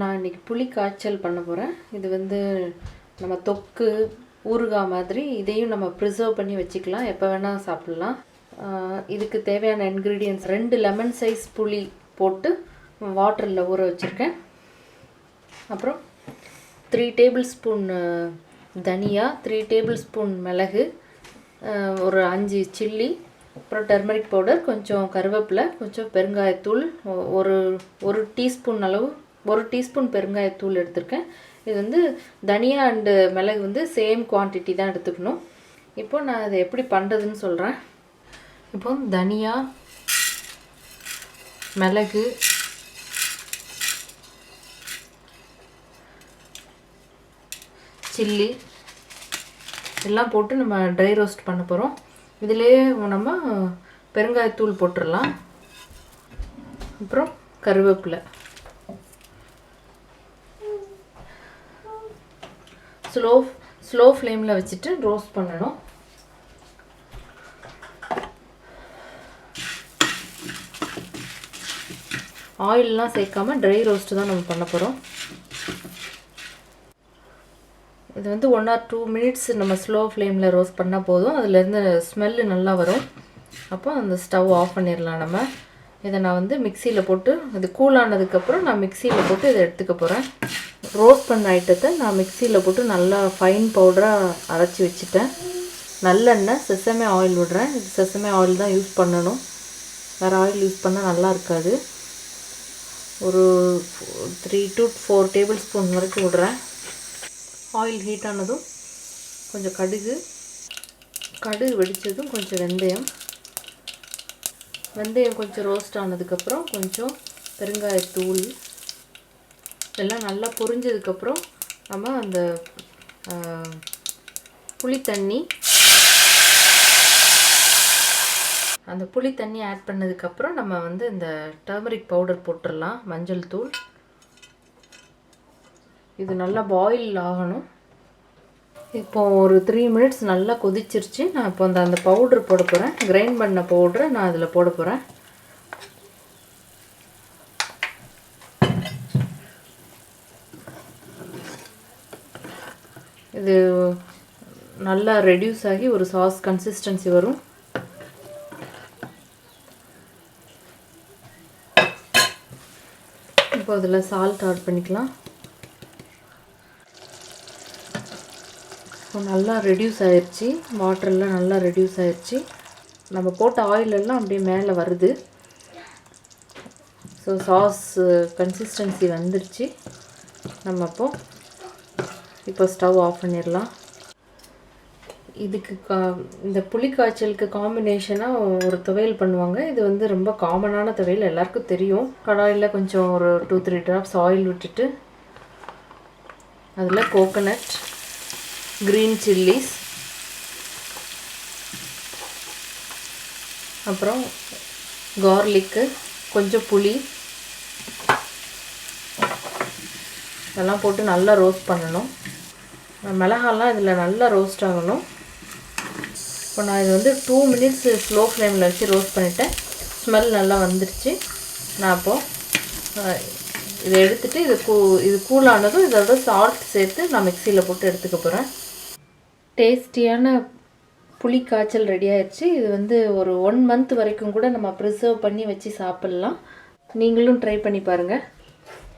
நான் இன்னைக்கு புளி காய்ச்சல் பண்ண போகிறேன் இது வந்து நம்ம தொக்கு ஊறுகாய் மாதிரி இதையும் நம்ம ப்ரிசர்வ் பண்ணி வச்சுக்கலாம். எப்போ வேணால் சாப்பிட்லாம். இதுக்கு தேவையான இன்க்ரீடியன்ஸ் ரெண்டு லெமன் சைஸ் புளி போட்டு வாட்டரில் ஊற வச்சுருக்கேன். அப்புறம் த்ரீ டேபிள் ஸ்பூன் தனியா த்ரீ டேபிள் ஸ்பூன் மிளகு ஒரு அஞ்சு சில்லி அப்புறம் டர்மரிக் பவுடர் கொஞ்சம் கருவேப்பிலை கொஞ்சம் பெருங்காயத்தூள் ஒரு ஒரு டீஸ்பூன் அளவு ஒரு டீஸ்பூன் பெருங்காயத்தூள் எடுத்திருக்கேன். இது வந்து தனியா அண்டு மிளகு வந்து சேம் குவான்டிட்டி தான் எடுத்துக்கணும். இப்போ நான் அதை எப்படி பண்ணுறதுன்னு சொல்கிறேன் இப்போ தனியா மிளகு சில்லி எல்லாம் போட்டு நம்ம ட்ரை ரோஸ்ட் பண்ண போகிறோம் இதிலே நம்ம பெருங்காயத்தூள் போட்டுடலாம் அப்புறம் கருவேப்பிலை. ஸ்லோ ஸ்லோ ஃப்ளேமில் வச்சுட்டு ரோஸ்ட் பண்ணணும். ஆயிலெலாம் சேர்க்காம ட்ரை ரோஸ்ட்டு தான் நம்ம பண்ண போகிறோம் இது வந்து ஒன் ஆர் டூ மினிட்ஸ் நம்ம ஸ்லோ ஃப்ளேமில் ரோஸ்ட் பண்ணால் போதும். அதுலேருந்து ஸ்மெல்லு நல்லா வரும். அப்போ அந்த ஸ்டவ் ஆஃப் பண்ணிடலாம் நம்ம. இதை நான் வந்து மிக்சியில் போட்டு இது கூலானதுக்கப்புறம் நான் மிக்சியில் போட்டு இதை எடுத்துக்க போகிறேன் ரோஸ்ட் பண்ண ஐட்டத்தை நான் மிக்சியில் போட்டு நல்லா ஃபைன் பவுடராக அரைச்சி வச்சுட்டேன். நல்லெண்ணெய் செசமே ஆயில் விடுறேன். இது செசமே ஆயில் தான் யூஸ் பண்ணணும். வேறு ஆயில் யூஸ் பண்ணால் நல்லா இருக்காது. ஒரு three to four tablespoon வரைக்கும் விடுறேன். ஆயில் ஹீட் ஆனதும் கொஞ்சம் கடுகு கடுகு வெடித்ததும் கொஞ்சம் வெந்தயம். வெந்தயம் கொஞ்சம் ரோஸ்ட் ஆனதுக்கப்புறம் கொஞ்சம் பெருங்காயத்தூள் எல்லாம் நல்லா பொரிஞ்சதுக்கப்புறம் நம்ம அந்த புளி தண்ணி அந்த புளி தண்ணி ஆட் பண்ணதுக்கப்புறம் நம்ம வந்து இந்த டர்மரிக் பவுடர் போட்டுடலாம் மஞ்சள் தூள். இது நல்லா பாயில் ஆகணும். இப்போ ஒரு த்ரீ மினிட்ஸ் நல்லா கொதிச்சிருச்சு. நான் இப்போ அந்த அந்த பவுடர் போட போகிறேன் கிரைண்ட் பண்ண பவுடரை நான் அதில் போட போகிறேன் இது நல்லா ரெடியூஸ் ஆகி ஒரு சாஸ் கன்சிஸ்டன்சி வரும். இப்போ அதில் சால்ட் ஆட் பண்ணிக்கலாம். இப்போ நல்லா ரெடியூஸ் ஆயிடுச்சு வாட்டர்லாம் நல்லா ரெடியூஸ் ஆயிடுச்சு நம்ம போட்ட ஆயிலெல்லாம் அப்படியே மேலே வருது. ஸோ சாஸ் கன்சிஸ்டன்சி வந்துருச்சு. நம்ம அப்போது இப்போ ஸ்டவ் ஆஃப் பண்ணிடலாம். இதுக்கு கா இந்த புளிக்காய்ச்சலுக்கு காம்பினேஷனாக ஒரு துவையல் பண்ணுவாங்க. இது வந்து ரொம்ப காமனான துவையல் எல்லாருக்கும் தெரியும். கடாயில் கொஞ்சம் ஒரு டூ த்ரீ ட்ராப்ஸ் ஆயில் விட்டுட்டு அதில் கோகனட் க்ரீன் சில்லிஸ் அப்புறம் கார்லிக்கு கொஞ்சம் புளி இதெல்லாம் போட்டு நல்லா ரோஸ்ட் பண்ணணும். மிளகாலாம் இதில் நல்லா ரோஸ்ட் ஆகணும். இப்போ நான் இது வந்து டூ மினிட்ஸ் ஸ்லோ ஃப்ளேமில் வச்சு ரோஸ்ட் பண்ணிட்டேன். ஸ்மெல் நல்லா வந்துருச்சு. நான் அப்போது இதை எடுத்துகிட்டு இது கூ இது கூலானதும் இதோட சால்ட் சேர்த்து நான் மிக்சியில் போட்டு எடுத்துக்க போகிறேன் டேஸ்டியான புளி காய்ச்சல் ரெடி ஆயிடுச்சு இது வந்து ஒரு ஒன் மந்த் வரைக்கும் கூட நம்ம ப்ரிசர்வ் பண்ணி வச்சு சாப்பிட்லாம். நீங்களும் ட்ரை பண்ணி பாருங்கள்